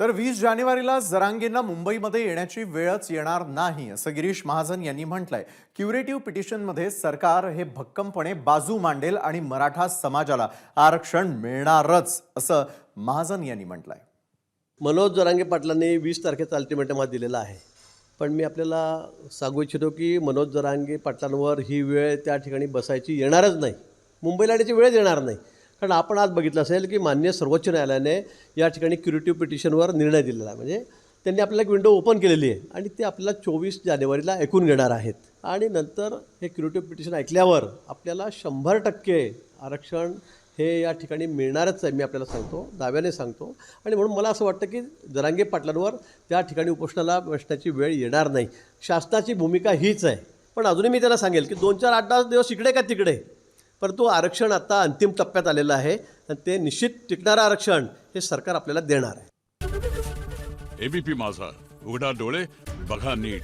तर वीस जानेवारीला जरांगेंना मुंबईमध्ये येण्याची वेळच येणार नाही असं गिरीश महाजन यांनी म्हटलंय. क्युरेटिव्ह पिटिशनमध्ये सरकार हे भक्कमपणे बाजू मांडेल आणि मराठा समाजाला आरक्षण मिळणारच असं महाजन यांनी म्हटलंय. मनोज जरांगे पाटलांनी वीस तारखेचा अल्टिमेटम हा दिलेला आहे. पण मी आपल्याला सांगू इच्छितो की मनोज जरांगे पाटलांवर ही वेळ त्या ठिकाणी बसायची येणारच नाही. मुंबईला येण्याची वेळच येणार नाही. कारण आपण आज बघितलं असेल की मान्य सर्वोच्च न्यायालयाने या ठिकाणी क्युरेटिव्ह पिटिशनवर निर्णय दिलेला आहे. म्हणजे त्यांनी आपल्याला एक विंडो ओपन केलेली आहे आणि ते आपल्याला चोवीस जानेवारीला ऐकून घेणार आहेत. आणि नंतर हे क्युरेटिव्ह पिटिशन ऐकल्यावर आपल्याला शंभर टक्के आरक्षण हे या ठिकाणी मिळणारच आहे मी आपल्याला सांगतो दाव्याने सांगतो. आणि म्हणून मला असं वाटतं की जरांगे पाटलांवर त्या ठिकाणी उपोषणाला बसण्याची वेळ येणार नाही. शासनाची भूमिका हीच आहे. पण अजूनही मी त्याला सांगेल की दोन चार आठ दहा दिवस इकडे का तिकडे? परंतु आरक्षण आता अंतिम टप्प्यात आलेलं आहे. आणि ते निश्चित टिकणारं आरक्षण हे सरकार आपल्याला देणार आहे. एबीपी माझा. उघडा डोळे बघा नीट.